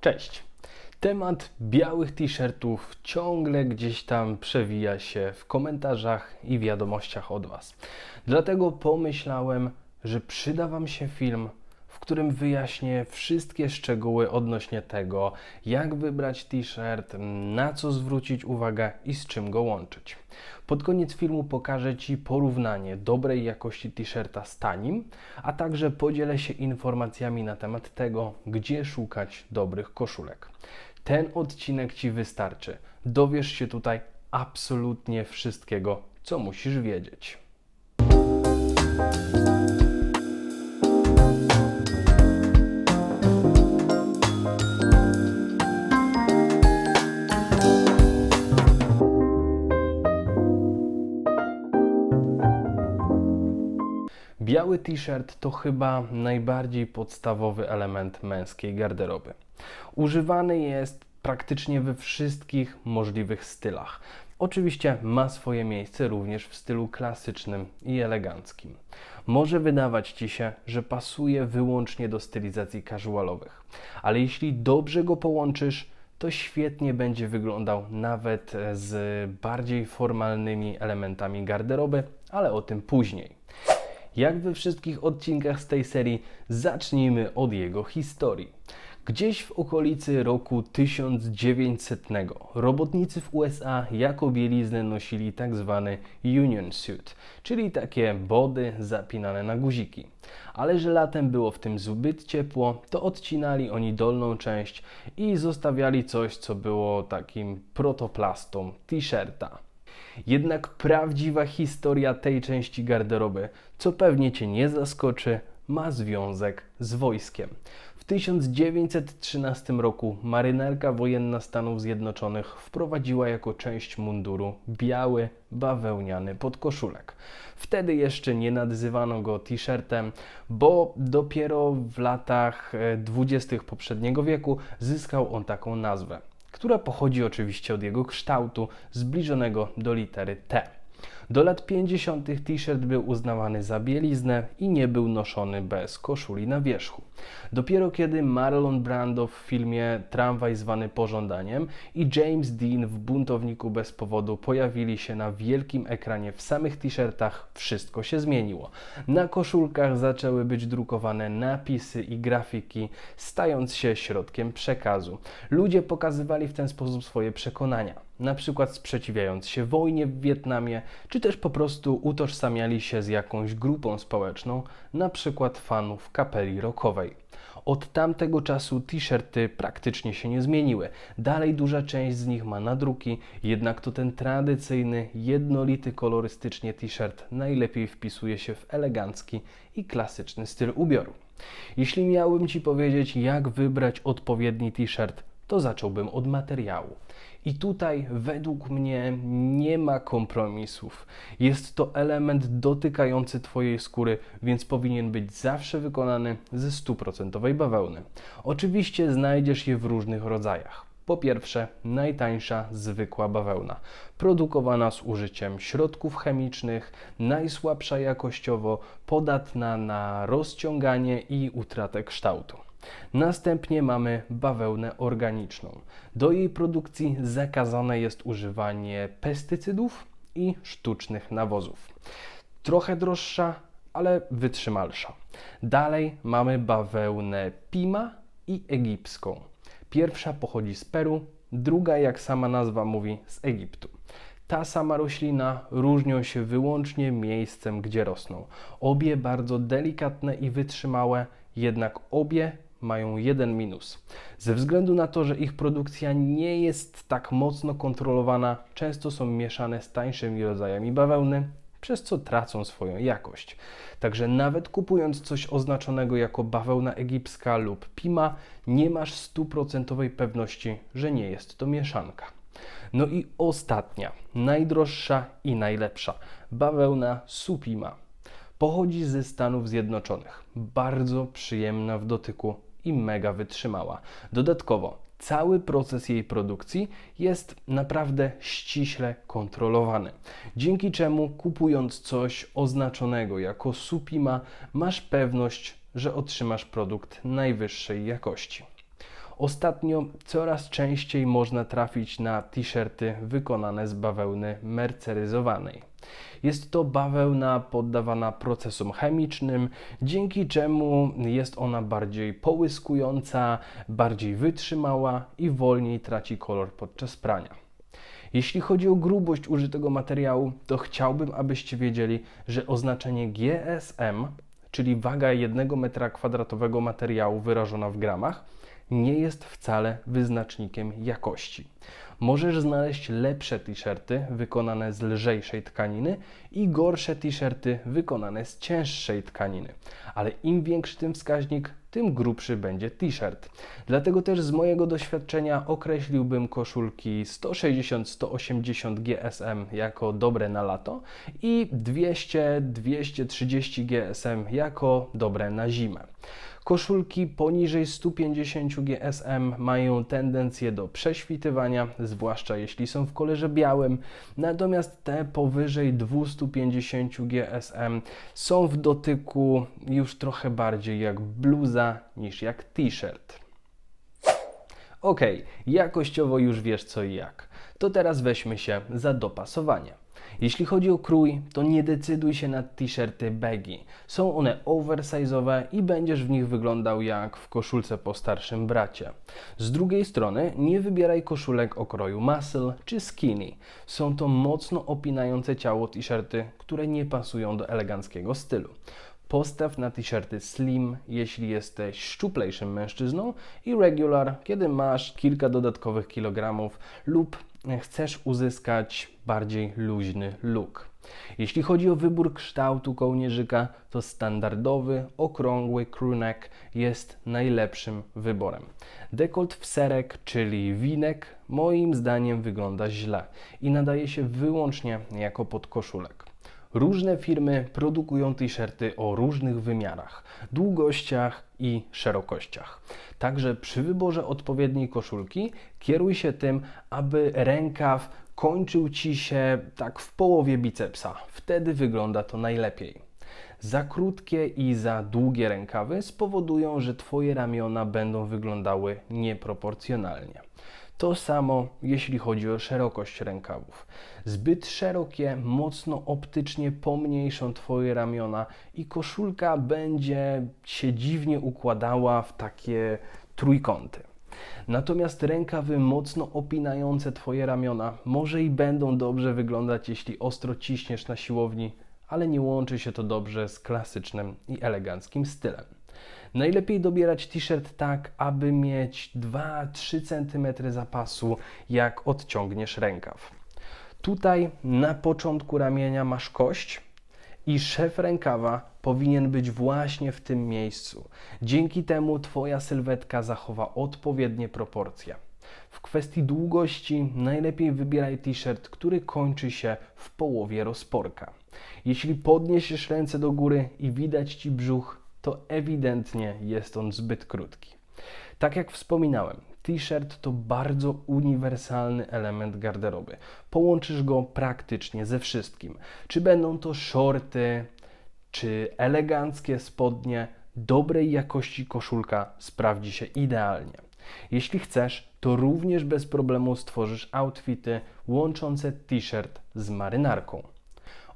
Cześć. Temat białych t-shirtów ciągle gdzieś tam przewija się w komentarzach i wiadomościach od Was. Dlatego pomyślałem, że przyda Wam się film, w którym wyjaśnię wszystkie szczegóły odnośnie tego, jak wybrać t-shirt, na co zwrócić uwagę i z czym go łączyć. Pod koniec filmu pokażę Ci porównanie dobrej jakości t-shirta z tanim, a także podzielę się informacjami na temat tego, gdzie szukać dobrych koszulek. Ten odcinek Ci wystarczy. Dowiesz się tutaj absolutnie wszystkiego, co musisz wiedzieć. Biały t-shirt to chyba najbardziej podstawowy element męskiej garderoby. Używany jest praktycznie we wszystkich możliwych stylach. Oczywiście ma swoje miejsce również w stylu klasycznym i eleganckim. Może wydawać Ci się, że pasuje wyłącznie do stylizacji casualowych, ale jeśli dobrze go połączysz, to świetnie będzie wyglądał nawet z bardziej formalnymi elementami garderoby, ale o tym później. Jak we wszystkich odcinkach z tej serii, zacznijmy od jego historii. Gdzieś w okolicy roku 1900 robotnicy w USA jako bieliznę nosili tak zwany union suit, czyli takie body zapinane na guziki. Ale że latem było w tym zbyt ciepło, to odcinali oni dolną część i zostawiali coś, co było takim protoplastą t-shirta. Jednak prawdziwa historia tej części garderoby, co pewnie Cię nie zaskoczy, ma związek z wojskiem. W 1913 roku marynarka wojenna Stanów Zjednoczonych wprowadziła jako część munduru biały, bawełniany podkoszulek. Wtedy jeszcze nie nazywano go t-shirtem, bo dopiero w latach 20. poprzedniego wieku zyskał on taką nazwę która pochodzi oczywiście od jego kształtu zbliżonego do litery T. Do lat 50. t-shirt był uznawany za bieliznę i nie był noszony bez koszuli na wierzchu. Dopiero kiedy Marlon Brando w filmie Tramwaj zwany pożądaniem i James Dean w Buntowniku bez powodu pojawili się na wielkim ekranie w samych t-shirtach, wszystko się zmieniło. Na koszulkach zaczęły być drukowane napisy i grafiki, stając się środkiem przekazu. Ludzie pokazywali w ten sposób swoje przekonania na przykład sprzeciwiając się wojnie w Wietnamie, czy też po prostu utożsamiali się z jakąś grupą społeczną, na przykład fanów kapeli rockowej. Od tamtego czasu t-shirty praktycznie się nie zmieniły. Dalej duża część z nich ma nadruki, jednak to ten tradycyjny, jednolity kolorystycznie t-shirt najlepiej wpisuje się w elegancki i klasyczny styl ubioru. Jeśli miałbym Ci powiedzieć, jak wybrać odpowiedni t-shirt, to zacząłbym od materiału. I tutaj według mnie nie ma kompromisów. Jest to element dotykający Twojej skóry, więc powinien być zawsze wykonany ze stuprocentowej bawełny. Oczywiście znajdziesz je w różnych rodzajach. Po pierwsze, najtańsza zwykła bawełna, produkowana z użyciem środków chemicznych, najsłabsza jakościowo, podatna na rozciąganie i utratę kształtu. Następnie mamy bawełnę organiczną. Do jej produkcji zakazane jest używanie pestycydów i sztucznych nawozów. Trochę droższa, ale wytrzymalsza. Dalej mamy bawełnę Pima i egipską. Pierwsza pochodzi z Peru, druga, jak sama nazwa mówi, z Egiptu. Ta sama roślina różnią się wyłącznie miejscem, gdzie rosną. Obie bardzo delikatne i wytrzymałe, jednak obie mają jeden minus. Ze względu na to, że ich produkcja nie jest tak mocno kontrolowana, często są mieszane z tańszymi rodzajami bawełny, przez co tracą swoją jakość. Także nawet kupując coś oznaczonego jako bawełna egipska lub pima, nie masz stuprocentowej pewności, że nie jest to mieszanka. No i ostatnia, najdroższa i najlepsza bawełna supima. Pochodzi ze Stanów Zjednoczonych. Bardzo przyjemna w dotyku i mega wytrzymała. Dodatkowo cały proces jej produkcji jest naprawdę ściśle kontrolowany. Dzięki czemu kupując coś oznaczonego jako Supima, masz pewność, że otrzymasz produkt najwyższej jakości. Ostatnio coraz częściej można trafić na t-shirty wykonane z bawełny merceryzowanej. Jest to bawełna poddawana procesom chemicznym, dzięki czemu jest ona bardziej połyskująca, bardziej wytrzymała i wolniej traci kolor podczas prania. Jeśli chodzi o grubość użytego materiału, to chciałbym, abyście wiedzieli, że oznaczenie GSM, czyli waga 1 m2 materiału wyrażona w gramach, nie jest wcale wyznacznikiem jakości. Możesz znaleźć lepsze t-shirty wykonane z lżejszej tkaniny i gorsze t-shirty wykonane z cięższej tkaniny. Ale im większy ten wskaźnik, tym grubszy będzie t-shirt. Dlatego też z mojego doświadczenia określiłbym koszulki 160-180 GSM jako dobre na lato i 200-230 GSM jako dobre na zimę. Koszulki poniżej 150 GSM mają tendencję do prześwitywania, zwłaszcza jeśli są w kolorze białym, natomiast te powyżej 250 GSM są w dotyku już trochę bardziej jak bluza niż jak t-shirt. Ok, jakościowo już wiesz co i jak. To teraz weźmy się za dopasowanie. Jeśli chodzi o krój, to nie decyduj się na t-shirty baggy. Są one oversize'owe i będziesz w nich wyglądał jak w koszulce po starszym bracie. Z drugiej strony nie wybieraj koszulek o kroju muscle czy skinny. Są to mocno opinające ciało t-shirty, które nie pasują do eleganckiego stylu. Postaw na t-shirty slim, jeśli jesteś szczuplejszym mężczyzną i regular, kiedy masz kilka dodatkowych kilogramów lub chcesz uzyskać bardziej luźny look. Jeśli chodzi o wybór kształtu kołnierzyka, to standardowy, okrągły crewneck jest najlepszym wyborem. Dekolt w serek, czyli winek, moim zdaniem wygląda źle i nadaje się wyłącznie jako podkoszulek. Różne firmy produkują t-shirty o różnych wymiarach, długościach i szerokościach. Także przy wyborze odpowiedniej koszulki kieruj się tym, aby rękaw kończył ci się tak w połowie bicepsa. Wtedy wygląda to najlepiej. Za krótkie i za długie rękawy spowodują, że Twoje ramiona będą wyglądały nieproporcjonalnie. To samo jeśli chodzi o szerokość rękawów. Zbyt szerokie, mocno optycznie pomniejszą Twoje ramiona i koszulka będzie się dziwnie układała w takie trójkąty. Natomiast rękawy mocno opinające Twoje ramiona może i będą dobrze wyglądać, jeśli ostro ciśniesz na siłowni, ale nie łączy się to dobrze z klasycznym i eleganckim stylem. Najlepiej dobierać t-shirt tak, aby mieć 2-3 cm zapasu, jak odciągniesz rękaw. Tutaj na początku ramienia masz kość i szef rękawa powinien być właśnie w tym miejscu. Dzięki temu Twoja sylwetka zachowa odpowiednie proporcje. W kwestii długości najlepiej wybieraj t-shirt, który kończy się w połowie rozporka. Jeśli podniesiesz ręce do góry i widać Ci brzuch, to ewidentnie jest on zbyt krótki. Tak jak wspominałem, t-shirt to bardzo uniwersalny element garderoby. Połączysz go praktycznie ze wszystkim. Czy będą to shorty, czy eleganckie spodnie, dobrej jakości koszulka sprawdzi się idealnie. Jeśli chcesz, to również bez problemu stworzysz outfity łączące t-shirt z marynarką.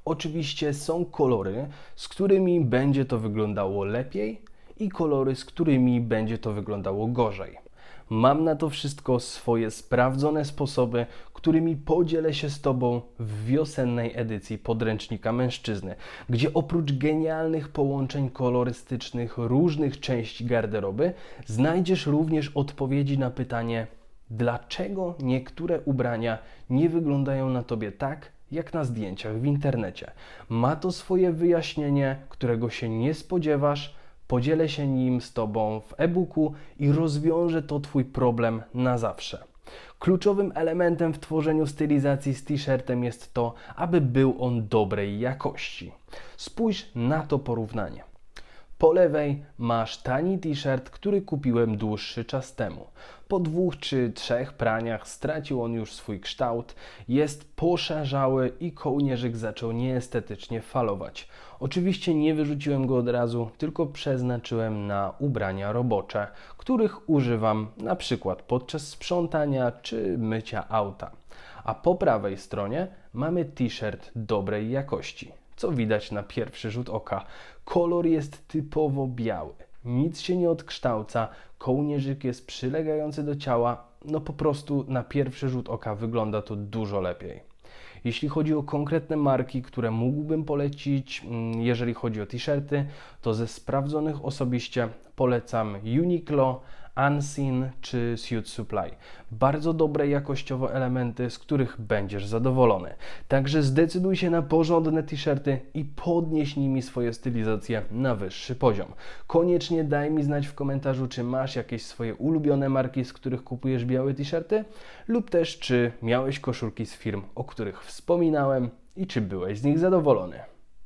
Oczywiście są kolory, z którymi będzie to wyglądało lepiej i kolory, z którymi będzie to wyglądało gorzej. Mam na to wszystko swoje sprawdzone sposoby, którymi podzielę się z Tobą w wiosennej edycji podręcznika mężczyzny, gdzie oprócz genialnych połączeń kolorystycznych różnych części garderoby, znajdziesz również odpowiedzi na pytanie, dlaczego niektóre ubrania nie wyglądają na Tobie tak, jak na zdjęciach w internecie. Ma to swoje wyjaśnienie, którego się nie spodziewasz. Podzielę się nim z Tobą w e-booku i rozwiążę to Twój problem na zawsze. Kluczowym elementem w tworzeniu stylizacji z t-shirtem jest to, aby był on dobrej jakości. Spójrz na to porównanie. Po lewej masz tani t-shirt, który kupiłem dłuższy czas temu. Po dwóch czy trzech praniach stracił on już swój kształt, jest poszarzały i kołnierzyk zaczął nieestetycznie falować. Oczywiście nie wyrzuciłem go od razu, tylko przeznaczyłem na ubrania robocze, których używam na przykład podczas sprzątania czy mycia auta. A po prawej stronie mamy t-shirt dobrej jakości. Co widać na pierwszy rzut oka, kolor jest typowo biały. Nic się nie odkształca, kołnierzyk jest przylegający do ciała, no po prostu na pierwszy rzut oka wygląda to dużo lepiej. Jeśli chodzi o konkretne marki, które mógłbym polecić, mm, jeżeli chodzi o t-shirty, to ze sprawdzonych osobiście polecam Uniqlo, Unseen czy Suit Supply. Bardzo dobre jakościowo elementy, z których będziesz zadowolony. Także zdecyduj się na porządne t-shirty i podnieś nimi swoje stylizacje na wyższy poziom. Koniecznie daj mi znać w komentarzu, czy masz jakieś swoje ulubione marki, z których kupujesz białe t-shirty, lub też czy miałeś koszulki z firm, o których wspominałem i czy byłeś z nich zadowolony.